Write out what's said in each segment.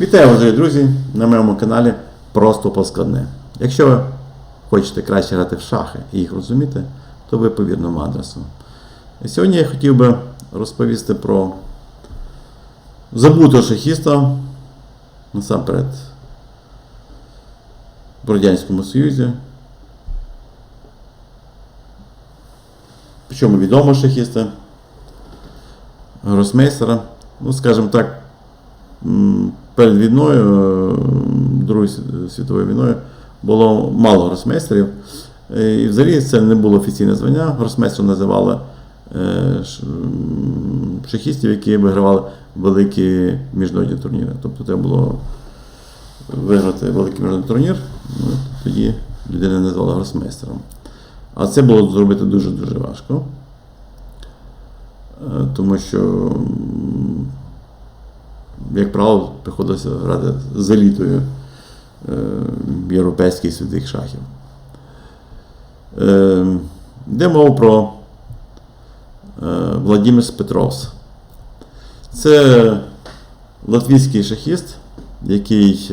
Вітаю вас, дорогі друзі, на моєму каналі Просто Поскладне. Якщо ви хочете краще грати в шахи і їх розуміти, то ви по вірному адресу. Сьогодні я хотів би розповісти про забутого шахіста, насамперед в Радянському Союзі. Причому відомого шахіста, гросмейстера. Ну, скажімо так, перед війною, е, Другою світовою війною, було мало гросмейстерів. Е, І взагалі це не було офіційне звання. Гросмейстером називали е, шахістів, які вигравали великі міжнародні турніри. Тобто треба було виграти великий міжнародний турнір, ну, тоді людина назвала гросмейстером. А це було зробити дуже-дуже важко. Тому що, як правило, приходилося грати з елітою е, європейських святих шахів. Е, Йде мова про е, Владимир Петровс. Це латвійський шахіст, який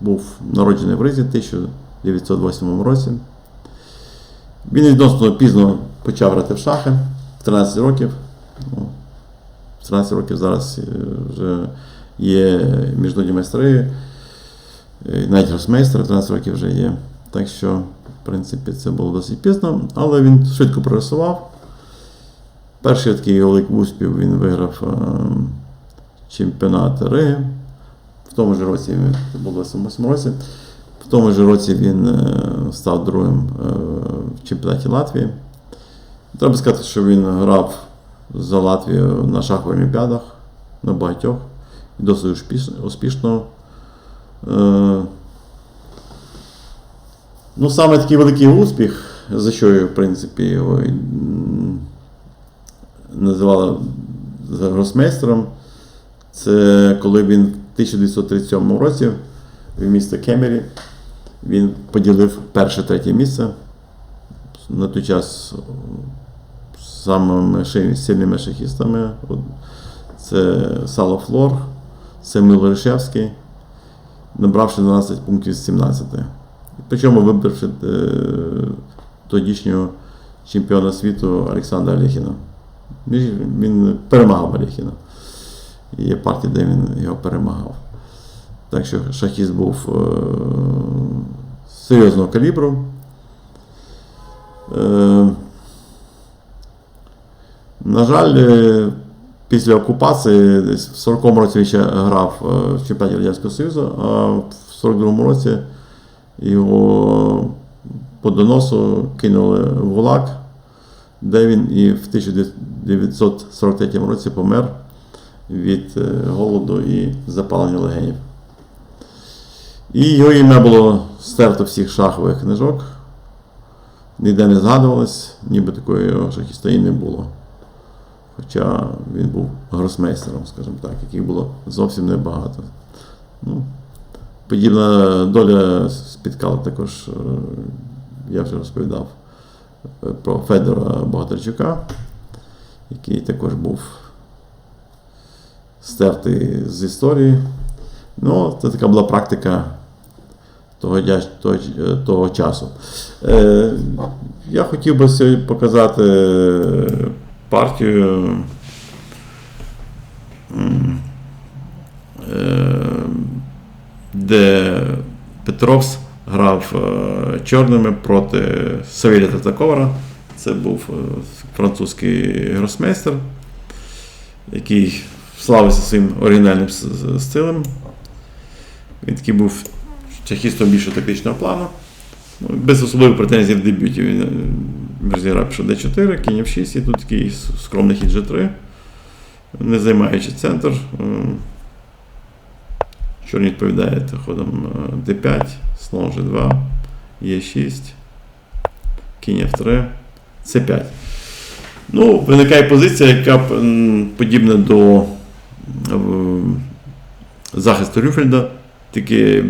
був народжений в Ризі в 1908 році. Він відносно пізно почав грати в шахи в 13 років. Ну, в 13 років зараз е, вже є міжнародні майстри, е, навіть гросмейстер 13 років вже є. Так що, в принципі, це було досить пізно, але він швидко прогресував. Перший такий великий успіх він виграв е, чемпіонат Риги. В тому ж році, це було в 28 році. В тому ж році він став другим в чемпіонаті Латвії. Треба сказати, що він грав за Латвію на шахових олімпіадах на багатьох і досить успішно. Е, Ну, саме такий великий успіх, за що його, в принципі, його називали гросмейстером, це коли він в 1937 році в місті Кемері він поділив перше третє місце. На той час самими сильними шахістами. Це Сало Флор, це Мило Ришевський, набравши 12 пунктів з 17. Причому вибравши е, тодішнього чемпіона світу Олександра Олєхіна. Він перемагав Олєхіна. Є партії, де він його перемагав. Так що шахіст був е, серйозного калібру. Е, на жаль, е, після окупації, десь в 40-му році він ще грав е, в чемпіонаті Радянського Союзу, а в 42-му році його по доносу кинули в ГУЛАГ, де він і в 1943 році помер від е, голоду і запалення легенів. І його ім'я було стерто всіх шахових книжок. Ніде не згадувалось, ніби такої його не було. Хоча він був гросмейстером, скажімо так, яких було зовсім небагато. Ну, подібна доля спіткала також, е, я вже розповідав е, про Федора Богатирчука, який також був стертий з історії. Ну, це така була практика того, того, е, того часу. Е, я хотів би сьогодні показати партію. е, Де Петровс грав е, чорними проти Савілія Татаковара. Це був е, французький гросмейстер, який славився своїм оригінальним стилем. Він такий був шахістом більше тактичного плану. Ну, Без особливих претензій в дебюті. Він е, розіграв D4, кінь F6, і тут такий скромний хід G3, не займаючи центр. Е, Чорні відповідає ходом е, D5, слон G2, Е6, кінь F3, C5. Ну, виникає позиція, яка подібна до е, захисту Рюфельда, тільки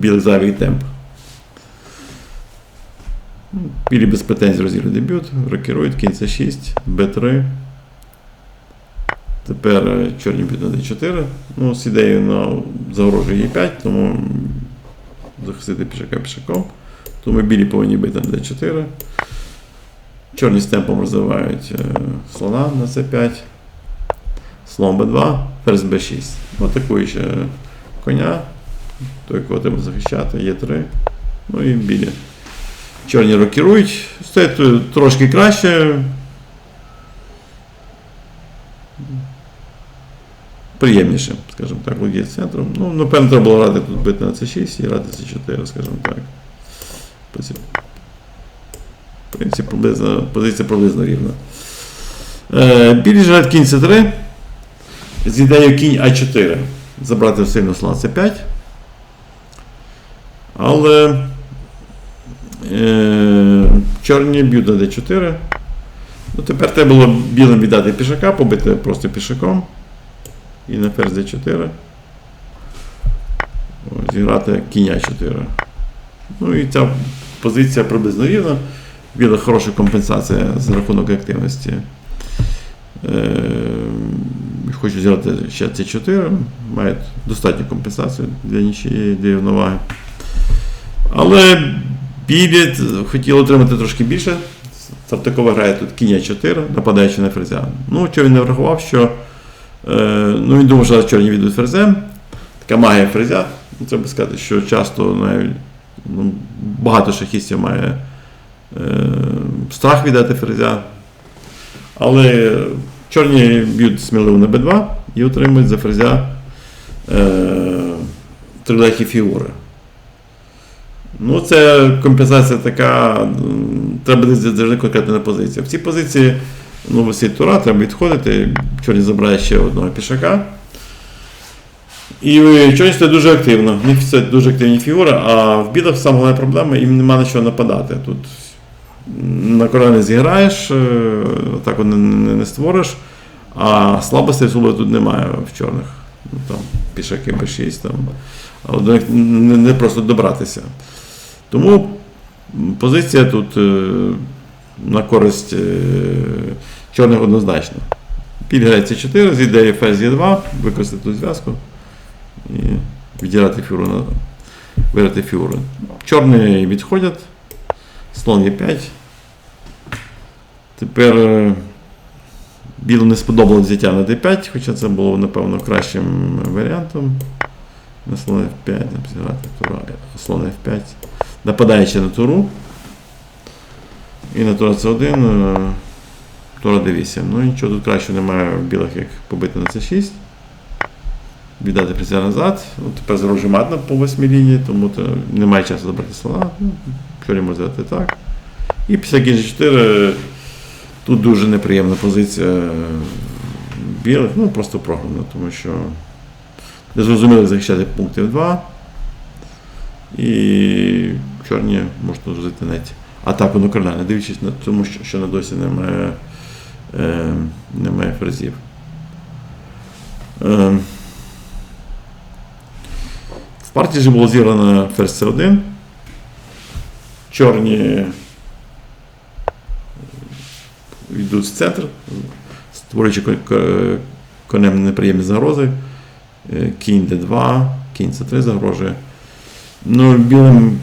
білий зайвий темп. Білі без претензій розіграє дебют, рокірують, кінь С6, Б3, Тепер е, чорні б'ють на d4. Ну, з ідеєю на загрожує e5, тому захистити пішака пішаком. Тому білі повинні бити на d4. Чорні з темпом розвивають е, слона на c5. Слон b2, ферзь b6. Атакуючи коня, той, якого треба захищати, є 3. Ну і білі. Чорні рокірують. Стоять трошки краще. Приємніше, скажімо так, володіє центром. Ну, напевно, треба було грати тут бити на c6 і грати c4, скажімо так. В принципі, приблизно, позиція приблизно рівна. Е, білі ж грають кінь c3. З ідеєю кінь А4. Забрати сильно слон c5. Але чорні б'ють на d4. Ну, тепер треба було білим віддати пішака, побити просто пішаком. І на ферзь d4. Ось, Зіграти кінь А4. Ну і ця позиція приблизно рівна. Біла хороша компенсація за рахунок активності. Е, Хочу зіграти ще C4, мають достатню компенсацію для нічиєї, рівноваги. Але білі хотіли отримати трошки більше. Сартакова грає тут кінь 4, нападаючи на ферзя. Ну, що він не врахував, що е, ну, він думав, що чорні відуть ферзем. Така магія ферзя. Ну, Треба сказати, що часто навіть ну, багато шахістів має е, страх віддати ферзя. Але чорні б'ють сміливо на b2 і отримують за ферзя е, трилехі фігури. Ну, це компенсація така, треба десь завжди конкретна позиція. В цій позиції ну, висить тура, треба відходити. Чорні забирає ще одного пішака. І чорні стоять дуже активно. В них це дуже активні фігури, а в білих саме головна проблема, їм нема на що нападати. Тут на короля не зіграєш, е, так не, не, не створиш, а слабостей особливо тут немає в чорних. Ну, там, пішаки b6, там, але до них не, не просто добратися. Тому позиція тут е, на користь е, чорних однозначно. Біль грає c4 з ідеєю ферзь e2, використати ту зв'язку і відділяти фігуру на виграти фігуру. Чорні відходять, слон e5. Тепер е, білу не сподобалось взяття на d5, хоча це було, напевно, кращим варіантом. На слон f5, зіграти слон f5. Нападаючи на туру. І на тура c1, е, тура d8. Ну нічого тут краще немає в білих, як побити на c6. Віддати призя назад. Ну, тепер загрожує матна по восьмій лінії, тому то немає часу забрати слона. Ну, Чорі може взяти так. І після кінь 4 тут дуже неприємна позиція білих, ну просто програна, тому що не зрозуміло захищати пунктів 2. І чорні можуть розвити навіть атаку на короля, не дивлячись на тому, що, на досі немає, е, немає ферзів. Е, в партії вже було зіграно ферзь C1. Чорні йдуть в центр, створюючи ко- ко- конем неприємні загрози. Е, Кінь d2, кінь c3 загрожує. Ну, білим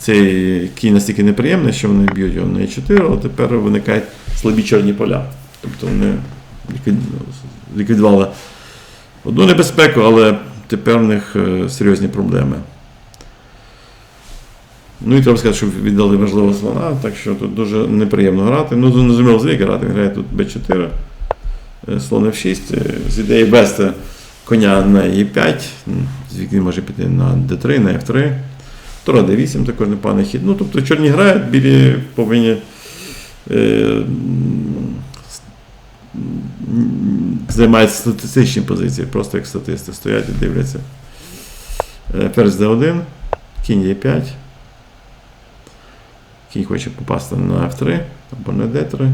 цей кінь настільки неприємний, що вони б'ють його на e4, але тепер виникають слабі чорні поля. Тобто вони ліквідували одну небезпеку, але тепер в них е, серйозні проблеми. Ну і треба сказати, що віддали важливого слона, так що тут дуже неприємно грати. Ну, зрозуміло, звідки грати. Він грає тут b4, е, слон f6, е, з ідеї вести коня на e5, звідки може піти на d3, на f3. Тура d8 також непоганий хід. Ну, тобто чорні грають, білі повинні е, м, с- м, займають статистичні позиції, просто як статисти стоять і дивляться. Е, Ферзь d1, кінь e5. Кінь хоче попасти на F3 або на D3.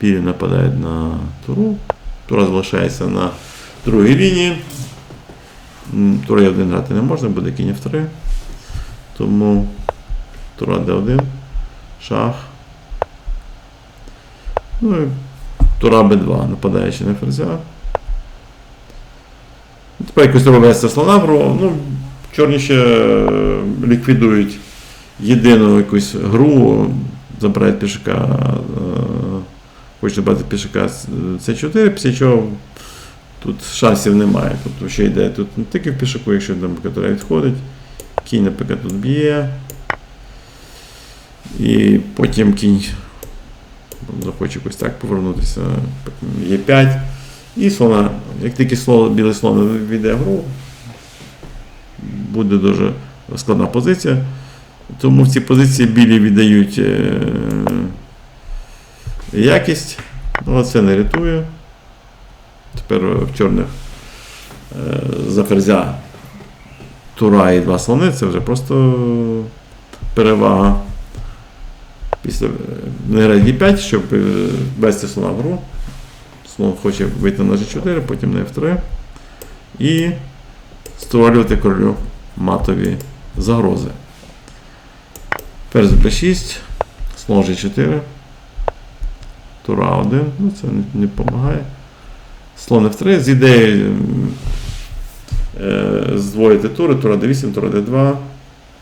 Білі нападають на туру. Тура залишається на другій лінії. Тура Е1 грати не можна, буде кінь F3. Тому тура D1, шах. Ну і Тура Б2, нападаючи на ферзя. Тепер якось треба вести слона в. Ну, чорні ще е, ліквідують єдину якусь гру, забирають пішака, е, хочуть забрати пішака С4, після чого тут шансів немає. Тобто ще йде тут не тільки в пішаку, якщо там котра відходить. Кінь, наприклад, тут б'є. І потім кінь захоче якось так повернутися. Є 5. І слона, як тільки слон, білий слон війде в гру, буде дуже складна позиція. Тому в цій позиції білі віддають е, якість, але це не рятує. Тепер в чорних е, за ферзя тура і два слони це вже просто перевага. Після е, не грає d5, щоб е, ввести слона в гру. Слон хоче вийти на g4, потім на f3. І створювати королю матові загрози. Ферзь b6, слон g4, тура 1, ну це не допомагає. Слон f3 з ідеєю е, здвоїти тури, тура d8, тура d2,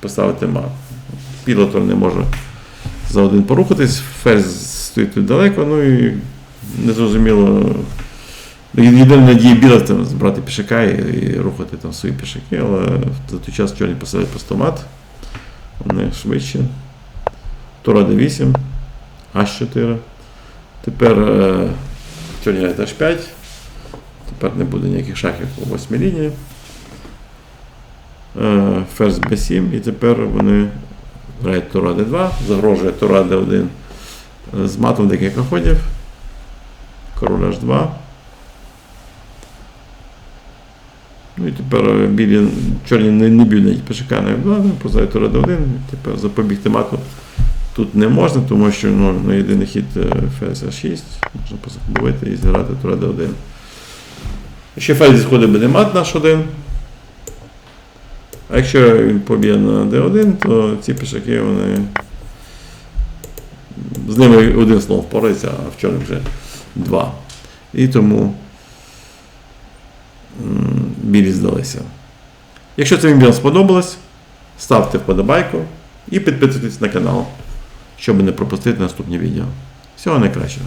поставити мат. Біла тура не може за один порухатись, ферзь стоїть тут далеко, ну і незрозуміло. Єдина надія біла це збрати пішака і, рухати там свої пішаки, але за той час чорні посадять просто мат. Вони швидше. Тура d8, H4. Тепер е, чорні грають H5. Тепер не буде ніяких шахів по восьмій лінії. Е, ферзь b7, і тепер вони грають Тура d2, загрожує Тура d1 е, з матом декілька ходів. Король H2. Ну і тепер е, білі чорні не, не навіть пішака на F2, позають Тура d1. Тепер запобігти мату тут не можна, тому що ну, на єдиний хід ферзь А6, можна побити і зіграти Тура d1. Якщо ферзь сходить буде мат наш один. А якщо він поб'є на d1, то ці пішаки вони. З ними один слон впорається, а в чорних вже два. І тому білі здалися. Якщо це відео сподобалось, ставте вподобайку і підписуйтесь на канал, щоб не пропустити наступні відео. Всього найкращого!